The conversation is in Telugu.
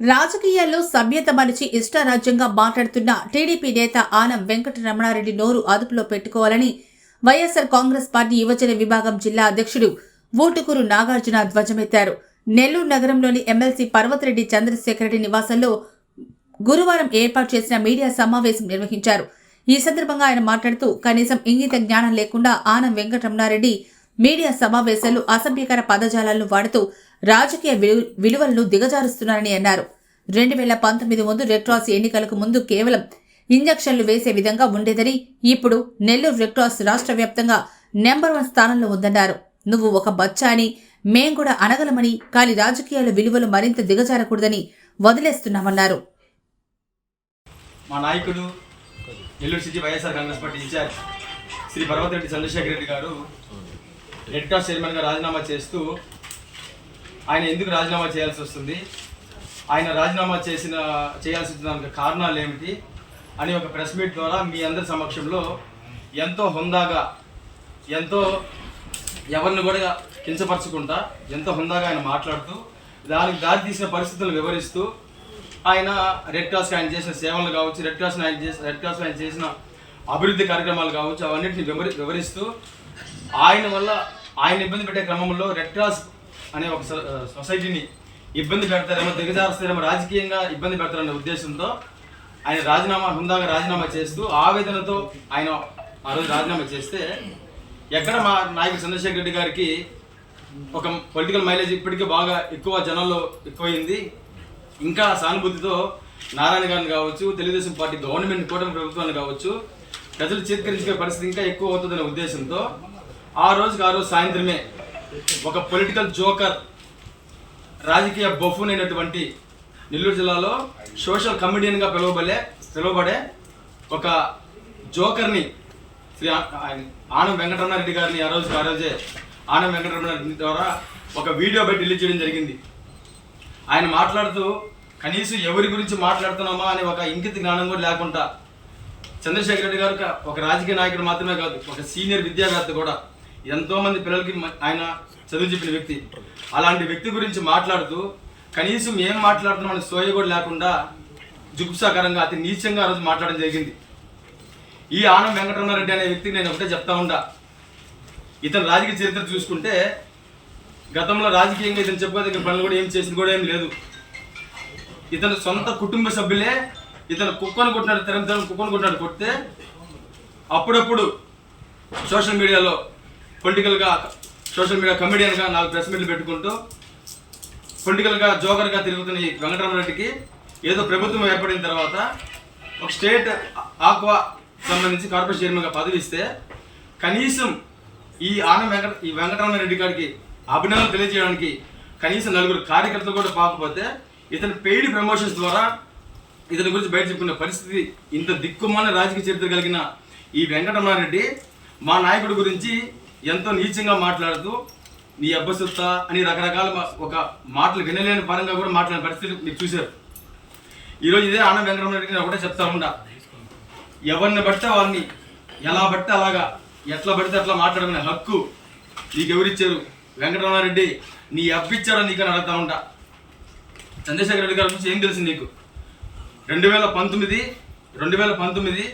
రాజకీయాల్లో సభ్యత మనిషి ఇష్టారాజ్యంగా మాట్లాడుతున్న టీడీపీ నేత ఆనం వెంకటరమణారెడ్డి నోరు అదుపులో పెట్టుకోవాలని వైఎస్సార్ కాంగ్రెస్ పార్టీ యువజన విభాగం జిల్లా అధ్యక్షుడు ఊటుకూరు నాగార్జున ధ్వజమెత్తారు. నెల్లూరు నగరంలోని ఎమ్మెల్సీ పర్వతిరెడ్డి చంద్రశేఖరరెడ్డి నివాసంలో గురువారం ఏర్పాటు చేసిన మీడియా సమావేశం నిర్వహించారు. ఈ సందర్భంగా ఆయన మాట్లాడుతూ కనీసం ఇంగిత జ్ఞానం లేకుండా ఆనం వెంకటరమణారెడ్డి మీడియా సమావేశాలు అసభ్యకర పదజాలాలను వాడుతూ రాజకీయ విలు- విలువలను దిగజారుస్తున్నారని అన్నారు. రెండు వేల పంతొమ్మిది ముందు రెడ్క్రాస్ ఎన్నికలకు ముందు కేవలం ఇంజక్షన్లు వేసే విధంగా ఉండేదని ఇప్పుడు నెల్లూరు రెడ్క్రాస్ రాష్ట్ర వ్యాప్తంగా నెంబర్ వన్ స్థానంలో ఉందన్నారు. నువ్వు ఒక బచ్చా అని మేం కూడా అనగలమని కానీ రాజకీయాల విలువలు మరింత దిగజారకూడదని వదిలేస్తున్నామన్నారు. మా నాయకుడు Nellore city YSR Congress Party in charge Shri Parvathareddy Chandrasekhar Reddy గారు రెడ్ క్రాస్ చైర్మన్గా రాజీనామా చేస్తూ ఆయన ఎందుకు రాజీనామా చేయాల్సి వస్తుంది? ఆయన రాజీనామా చేసిన చేయాల్సి వచ్చిన దానికి కారణాలు ఏమిటి? అని ఒక ప్రెస్ మీట్ ద్వారా మీ అందరి సమక్షంలో ఎంతో హుందాగా ఎంతో ఎవరిని కూడా కించపరచకుండా ఎంతో హుందాగా ఆయన మాట్లాడుతూ దానికి దారి తీసిన పరిస్థితులు వివరిస్తూ ఆయన రెడ్ క్రాస్కి ఆయన చేసిన సేవలు కావచ్చు రెడ్ క్రాస్ ఆయన చేసిన రెడ్ క్రాస్ ఆయన చేసిన అభివృద్ధి కార్యక్రమాలు కావచ్చు అవన్నిటిని వివరి వివరిస్తూ ఆయన వల్ల ఆయన ఇబ్బంది పెట్టే క్రమంలో రెడ్ క్రాస్ అనే ఒక సొ- సొసైటీని ఇబ్బంది పెడతారేమో దిగజారుస్తారేమో రాజకీయంగా ఇబ్బంది పెడతారనే ఉద్దేశంతో ఆయన రాజీనామా హుందాగా రాజీనామా చేస్తూ ఆవేదనతో ఆయన ఆ రోజు రాజీనామా చేస్తే ఎక్కడ మా నాయకుడు చంద్రశేఖర్ రెడ్డి గారికి ఒక పొలిటికల్ మైలేజ్ ఇప్పటికే బాగా ఎక్కువ జనంలో ఎక్కువైంది. ఇంకా సానుభూతితో నారాయణ గారిని కావచ్చు తెలుగుదేశం పార్టీ గవర్నమెంట్ కూటమి ప్రభుత్వాన్ని కావచ్చు ప్రజలు చేతికరించుకునే పరిస్థితి ఇంకా ఎక్కువ అవుతుందనే ఉద్దేశంతో ఆ రోజుకి ఆ రోజు సాయంత్రమే ఒక పొలిటికల్ జోకర్ రాజకీయ బఫూన్ అయినటువంటి నెల్లూరు జిల్లాలో సోషల్ కమెడియన్గా పిలువబడే పిలువబడే ఒక జోకర్ని శ్రీ ఆ- ఆనం వెంకటరమణారెడ్డి గారిని ఆ రోజు ఆ రోజే ఆనం వెంకటరమణారెడ్డి ద్వారా ఒక వీడియో బయట రిలీజ్ చేయడం జరిగింది. ఆయన మాట్లాడుతూ కనీసం ఎవరి గురించి మాట్లాడుతున్నామా? అనే ఒక ఇంకిత జ్ఞానం కూడా లేకుండా చంద్రశేఖర్ రెడ్డి గారు ఒక- ఒక రాజకీయ నాయకుడు మాత్రమే కాదు ఒక సీనియర్ విద్యావేత్త కూడా ఎంతో మంది పిల్లలకి ఆయన చదువు చెప్పిన వ్యక్తి. అలాంటి వ్యక్తి గురించి మాట్లాడుతూ కనీసం ఏం మాట్లాడుతున్నామని సోయ కూడా లేకుండా జుగుప్సాకరంగా అతి నీచంగా ఆ రోజు మాట్లాడడం జరిగింది. ఈ ఆనం వెంకటరమణారెడ్డి అనే వ్యక్తికి నేను ఒకటే చెప్తా ఉండా. ఇతని రాజకీయ చరిత్ర చూసుకుంటే గతంలో రాజకీయంగా ఇతను చెప్పుకోదగిన పనులు కూడా ఏం చేసింది కూడా ఏం లేదు. ఇతను సొంత కుటుంబ సభ్యులే ఇతను కుక్కను కొట్టినాడు తెరం తెరం కుక్కను కొట్టినాడు కొడితే అప్పుడప్పుడు సోషల్ మీడియాలో పొలిటికల్గా సోషల్ మీడియా కమెడియన్గా నాలుగు ప్రెస్ మీట్లు పెట్టుకుంటూ పొలిటికల్గా జోకర్గా తిరుగుతున్న ఈ వెంకటరమణరెడ్డికి ఏదో ప్రభుత్వం ఏర్పడిన తర్వాత ఒక స్టేట్ ఆక్వా సంబంధించి కార్పొరేషన్ చైర్మన్గా పదవి ఇస్తే కనీసం ఈ ఆన వెంకట ఈ వెంకటరమణరెడ్డి గారికి అభినందనలు తెలియజేయడానికి కనీసం నలుగురు కార్యకర్తలు కూడా పాకపోతే ఇతని పెయిడ్ ప్రమోషన్స్ ద్వారా ఇతని గురించి బయట చెప్పుకునే పరిస్థితి ఇంత దిక్కుమాల రాజకీయ చరిత్ర కలిగిన ఈ వెంకటరమణారెడ్డి మా నాయకుడి గురించి ఎంతో నీచంగా మాట్లాడుతూ నీ అబ్బసొత్త అని రకరకాల మా- ఒక మాటలు వినలేని పరంగా కూడా మాట్లాడిన పరిస్థితి మీరు చూశారు. ఈరోజు ఇదే ఆనంద వెంకటరమణారెడ్డికి నేను ఒకటే చెప్తా ఉండా ఎవరిని బడితే వాళ్ళని ఎలా బడితే అలాగా ఎట్లా పడితే అట్లా మాట్లాడమనే హక్కు నీకు ఎవరిచ్చారు వెంకటరమణారెడ్డి నీ అబ్బిచ్చాడో నీకు అని అడుగుతా ఉంటా. చంద్రశేఖర రెడ్డి గారి గురించి ఏం తెలుసు నీకు? రెండు వేల పంతొమ్మిది రెండు వేల పంతొమ్మిది